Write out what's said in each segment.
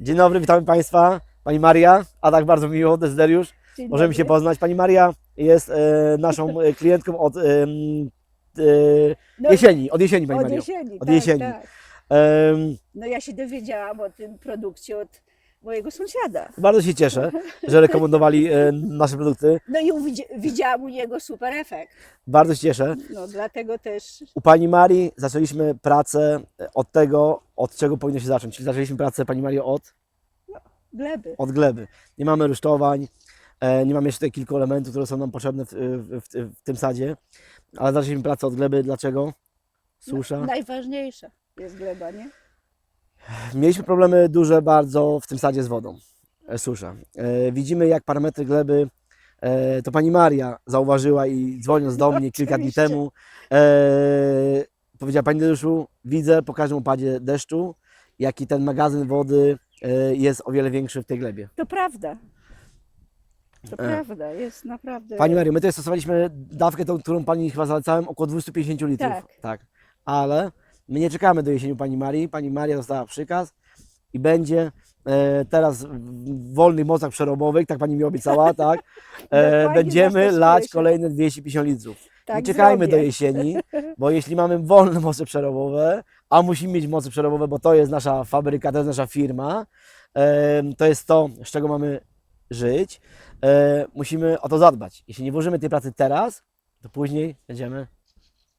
Dzień dobry, witamy Państwa. Pani Maria, a tak bardzo miło, Dezderiusz. Dzień Możemy dobry. się poznać. Pani Maria jest e, naszą e, klientką od e, e, No, jesieni, od jesieni Pani Od Mario. jesieni, Od tak, jesieni. Tak. Em, No ja się dowiedziałam o tym produkcie od mojego sąsiada. bardzo się cieszę, że rekomendowali e, nasze produkty. No i uwidzi- widziałam u niego super efekt. Bardzo się cieszę. No dlatego też U Pani Marii zaczęliśmy pracę od tego, od czego powinno się zacząć. Czyli zaczęliśmy pracę Pani Mario od gleby. od gleby. Nie mamy rusztowań, e, nie mamy jeszcze tych kilku elementów, które są nam potrzebne w, w, w, w tym sadzie, ale zaczęliśmy pracę od gleby. Dlaczego? Susza. No, najważniejsza jest gleba, nie? Mieliśmy problemy duże bardzo w tym sadzie z wodą. E, Susza. E, Widzimy, jak parametry gleby e, to pani Maria zauważyła i dzwoniąc do mnie kilka dni temu, powiedziała Pani Deszczu, widzę po każdym opadzie deszczu, jaki ten magazyn wody jest o wiele większy w tej glebie. To prawda. To prawda, jest naprawdę. Pani Mario, my tutaj stosowaliśmy dawkę, tą, którą Pani chyba zalecałem, około 250 litrów. Tak. Ale my nie czekamy do jesieni Pani Marii. Pani Maria dostała przykaz i będzie e, teraz w wolnych mocach przerobowych, tak Pani mi obiecała, tak? E, będziemy lać kolejne 250 litrów. tak nie czekajmy do zrobię. jesieni, bo jeśli mamy wolne moce przerobowe, a musimy mieć moce przerobowe, bo to jest nasza fabryka, to jest nasza firma, em, to jest to, z czego mamy żyć, e, musimy o to zadbać. Jeśli nie włożymy tej pracy teraz, to później będziemy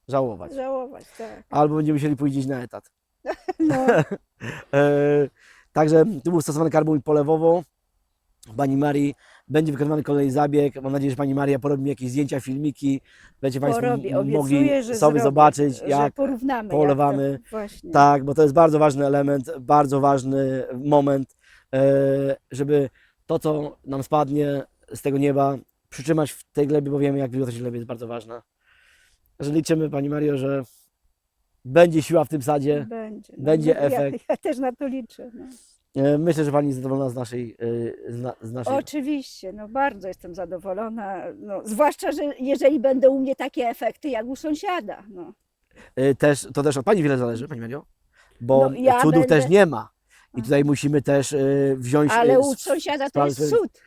żałować. Żałować, tak. Albo będziemy musieli pójść na etat. No, E, Także tu był stosowany karbon polewowo. Pani Marii będzie wykonywany kolejny zabieg. Mam nadzieję, że Pani Maria porobi mi jakieś zdjęcia, filmiki. Będziecie Państwo porobię, mogli obiecuję, że sobie zrobię, zobaczyć, że jak porównamy, polewamy. Jak to, właśnie. tak, bo to jest bardzo ważny element, bardzo ważny moment, e, żeby to, co nam spadnie z tego nieba, przytrzymać w tej glebie, bo wiemy, jak wilgotność gleby jest bardzo ważna. Że liczymy, Pani Mario, że będzie siła w tym sadzie. Będzie. No, będzie ja, efekt. Ja też na to liczę. No. E, Myślę, że Pani jest zadowolona z naszej, e, z, na, z naszej Oczywiście, no bardzo jestem zadowolona. No, zwłaszcza, że jeżeli będą u mnie takie efekty jak u sąsiada. No. E, też, to też od Pani wiele zależy, Pani Mario, bo No, ja cudów będę- też nie ma. I tutaj musimy też wziąć... Ale u s- sąsiada to sprawy jest swoje- cud.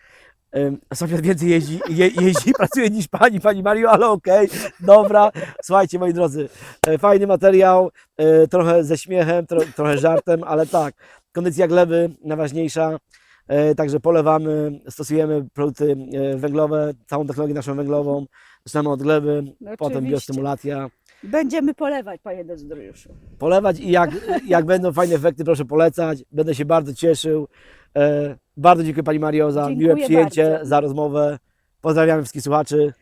Sąsiad więcej jeździ, je, jeździ pracuje niż pani, pani Mario, ale okej, dobra. Słuchajcie, moi drodzy, e, fajny materiał, e, trochę ze śmiechem, tro, trochę żartem, ale tak, kondycja gleby najważniejsza, e, także polewamy, stosujemy produkty węglowe, całą technologię naszą węglową, zaczynamy od gleby, No, potem biostymulacja, Będziemy polewać, panie Dezdrojuszu. polewać i jak, jak będą fajne efekty, proszę polecać, będę się bardzo cieszył. Bardzo dziękuję Pani Mario za Dziękuję miłe przyjęcie, bardzo. za rozmowę. Pozdrawiamy wszystkich słuchaczy.